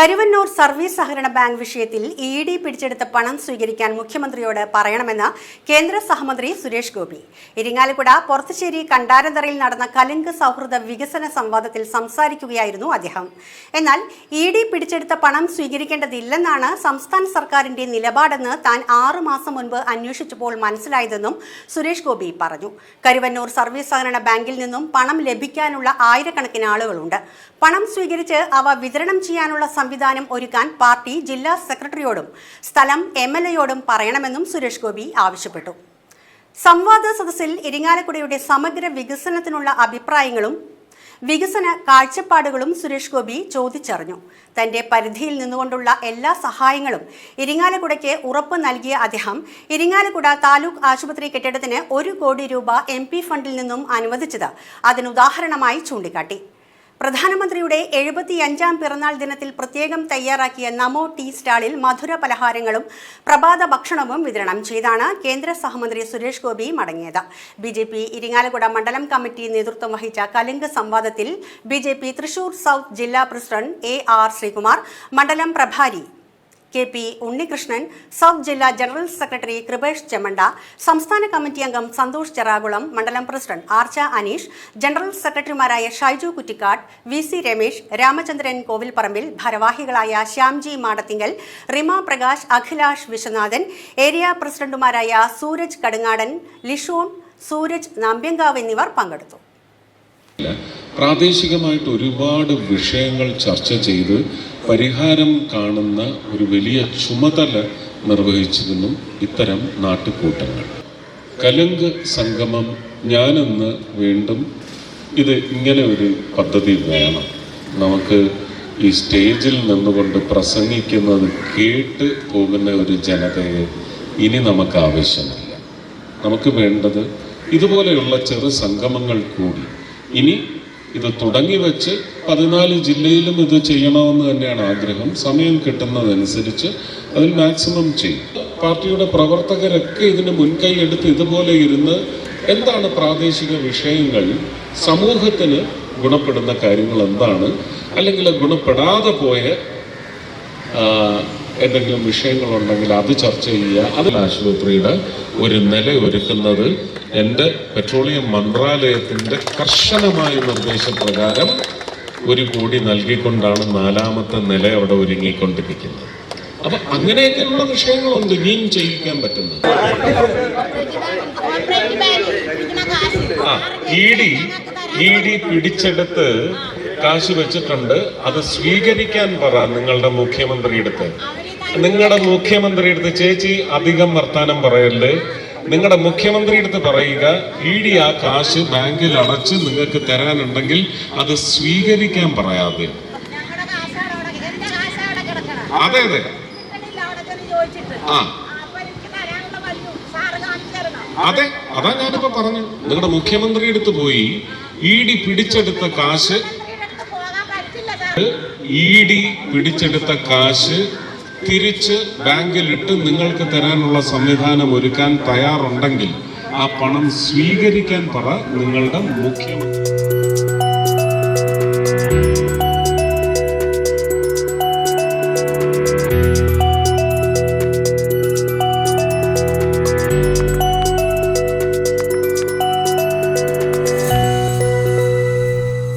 Karuvannur service സഹകരണ bank വിഷയത്തിൽ E D പിടിച്ചെടുത്ത പണം സ്വീകരിക്കാൻ മുഖ്യമന്ത്രിയോട് പറയണമെന്ന് കേന്ദ്ര സഹമന്ത്രി സുരേഷ് ഗോപി. ഇരിങ്ങാലക്കുട പുറത്തുശ്ശേരി കണ്ടാരന്തറയിൽ നടന്ന കലിംഗ് സൗഹൃദ വികസന സംവാദത്തിൽ സംസാരിക്കുകയായിരുന്നു അദ്ദേഹം. എന്നാൽ ഇ ഡി പിടിച്ചെടുത്ത പണം സ്വീകരിക്കേണ്ടതില്ലെന്നാണ് സംസ്ഥാന സർക്കാരിന്റെ നിലപാടെന്ന് താൻ ആറു മാസം മുൻപ് അന്വേഷിച്ചപ്പോൾ മനസ്സിലായതെന്നും സുരേഷ് ഗോപി പറഞ്ഞു. കരുവന്നൂർ സർവീസ് സഹകരണ ബാങ്കിൽ നിന്നും പണം ലഭിക്കാനുള്ള ആയിരക്കണക്കിന് ആളുകളുണ്ട്. പണം സ്വീകരിച്ച് അവ വിതരണം ചെയ്യാനുള്ള സംവിധാനം ഒരുക്കാൻ പാർട്ടി ജില്ലാ സെക്രട്ടറിയോടും സ്ഥലം എം എൽ എയോടും പറയണമെന്നും സുരേഷ് ഗോപി ആവശ്യപ്പെട്ടു. സംവാദ സദസ്സിൽ ഇരിങ്ങാലക്കുടയുടെ സമഗ്ര വികസനത്തിനുള്ള അഭിപ്രായങ്ങളും വികസന കാഴ്ചപ്പാടുകളും സുരേഷ് ഗോപി ചോദിച്ചറിഞ്ഞു. തന്റെ പരിധിയിൽ നിന്നുകൊണ്ടുള്ള എല്ലാ സഹായങ്ങളും ഇരിങ്ങാലക്കുടയ്ക്ക് ഉറപ്പ് നൽകിയ അദ്ദേഹം ഇരിങ്ങാലക്കുട താലൂക്ക് ആശുപത്രി കെട്ടിടത്തിന് ഒരു കോടി രൂപ എം ഫണ്ടിൽ നിന്നും അനുവദിച്ചത് അതിനുദാഹരണമായി ചൂണ്ടിക്കാട്ടി. പ്രധാനമന്ത്രിയുടെ എഴുപത്തിയഞ്ചാം പിറന്നാൾ ദിനത്തിൽ പ്രത്യേകം തയ്യാറാക്കിയ നമോ ടീ സ്റ്റാളിൽ മധുര പലഹാരങ്ങളും പ്രഭാത ഭക്ഷണവും വിതരണം ചെയ്താണ് കേന്ദ്ര സഹമന്ത്രി സുരേഷ് ഗോപി മടങ്ങിയത്. ബി ജെ പി ഇരിങ്ങാലക്കുട മണ്ഡലം കമ്മിറ്റി നേതൃത്വം വഹിച്ച കലിംഗ് സംവാദത്തിൽ B J P Thrissur south ജില്ലാ പ്രസിഡന്റ് എ ആർ ശ്രീകുമാർ മണ്ഡലം പ്രഭാരി കെ പി ഉണ്ണികൃഷ്ണൻ സൗത്ത് ജില്ലാ ജനറൽ സെക്രട്ടറി കൃപേഷ് ചെമ്മണ്ട സംസ്ഥാന കമ്മിറ്റി അംഗം സന്തോഷ് ചെറാകുളം മണ്ഡലം പ്രസിഡന്റ് ആർച്ച അനീഷ് ജനറൽ സെക്രട്ടറിമാരായ ഷൈജു കുറ്റിക്കാട് വി സി രമേശ് രാമചന്ദ്രൻ കോവിൽപ്പറമ്പിൽ ഭാരവാഹികളായ ശ്യാംജി മാടത്തിങ്കൽ റിമ പ്രകാശ് അഖിലാഷ് വിശ്വനാഥൻ ഏരിയ പ്രസിഡന്റുമാരായ സൂരജ് കടുങ്ങാടൻ ലിഷോൺ സൂരജ് നമ്പ്യങ്കാവ് എന്നിവർ പങ്കെടുത്തു. പ്രാദേശികമായിട്ട് ഒരുപാട് വിഷയങ്ങൾ ചർച്ച ചെയ്ത് പരിഹാരം കാണുന്ന ഒരു വലിയ ചുമതല നിർവഹിച്ചിരുന്നു ഇത്തരം നാട്ടുകൂട്ടങ്ങൾ. കലുങ്ക് സംഗമം ഞാനെന്ന് വീണ്ടും ഇത് ഇങ്ങനെ ഒരു പദ്ധതി വേണം. നമുക്ക് ഈ സ്റ്റേജിൽ നിന്നുകൊണ്ട് പ്രസംഗിക്കുന്നത് കേട്ട് പോകുന്ന ഒരു ജനതയെ ഇനി നമുക്ക് ആവശ്യമില്ല. നമുക്ക് വേണ്ടത് ഇതുപോലെയുള്ള ചെറു സംഗമങ്ങൾ കൂടി. ഇനി ഇത് തുടങ്ങി വെച്ച് പതിനാല് ജില്ലയിലും ഇത് ചെയ്യണമെന്ന് തന്നെയാണ് ആഗ്രഹം. സമയം കിട്ടുന്നതനുസരിച്ച് അതിൽ മാക്സിമം ചെയ്യും. പാർട്ടിയുടെ പ്രവർത്തകരൊക്കെ ഇതിന് മുൻകൈ എടുത്ത് ഇതുപോലെ ഇരുന്ന് എന്താണ് പ്രാദേശിക വിഷയങ്ങൾ സമൂഹത്തിന് ഗുണപ്പെടുന്ന കാര്യങ്ങൾ എന്താണ് അല്ലെങ്കിൽ ഗുണപ്പെടാതെ പോയ എന്തെങ്കിലും വിഷയങ്ങളുണ്ടെങ്കിൽ അത് ചർച്ച ചെയ്യുക. അതിൽ ആശുപത്രിയുടെ ഒരു നില ഒരുക്കുന്നത് എന്റെ പെട്രോളിയം മന്ത്രാലയത്തിന്റെ കർശനമായ നിർദ്ദേശപ്രകാരം ഒരു കോടി നൽകിക്കൊണ്ടാണ് നാലാമത്തെ നില അവിടെ ഒരുങ്ങിക്കൊണ്ടിരിക്കുന്നത്. അപ്പൊ അങ്ങനെയൊക്കെയുള്ള വിഷയങ്ങളുണ്ട്. ഇനിയും ചെയ്യിക്കാൻ പറ്റുന്നത്. ആ ഇ ഡി ഇ ഡി പിടിച്ചെടുത്ത് കാശ് വെച്ചിട്ടുണ്ട്. അത് സ്വീകരിക്കാൻ പറ നിങ്ങളുടെ മുഖ്യമന്ത്രിയെടുത്ത് നിങ്ങളുടെ മുഖ്യമന്ത്രിയെടുത്ത് ചേച്ചി അധികം വർത്താനം പറയല്ലേ നിങ്ങളുടെ മുഖ്യമന്ത്രിയെടുത്ത് പറയുക ഇ ഡി ആ കാശ് ബാങ്കിൽ അടച്ച് നിങ്ങൾക്ക് തരാനുണ്ടെങ്കിൽ അത് സ്വീകരിക്കാൻ പറയാതെ. അതെ അതെ. ആ. അതെ അതാ ഞാനിപ്പോ പറഞ്ഞു നിങ്ങളുടെ മുഖ്യമന്ത്രി അടുത്ത് പോയി ഇ ഡി പിടിച്ചെടുത്ത കാശ് ഇ ഡി പിടിച്ചെടുത്ത കാശ് തിരിച്ച് ബാങ്കിലിട്ട് നിങ്ങൾക്ക് തരാനുള്ള സംവിധാനം ഒരുക്കാൻ തയ്യാറുണ്ടെങ്കിൽ ആ പണം സ്വീകരിക്കാൻ പറ നിങ്ങളുടെ മുഖ്യമന്ത്രി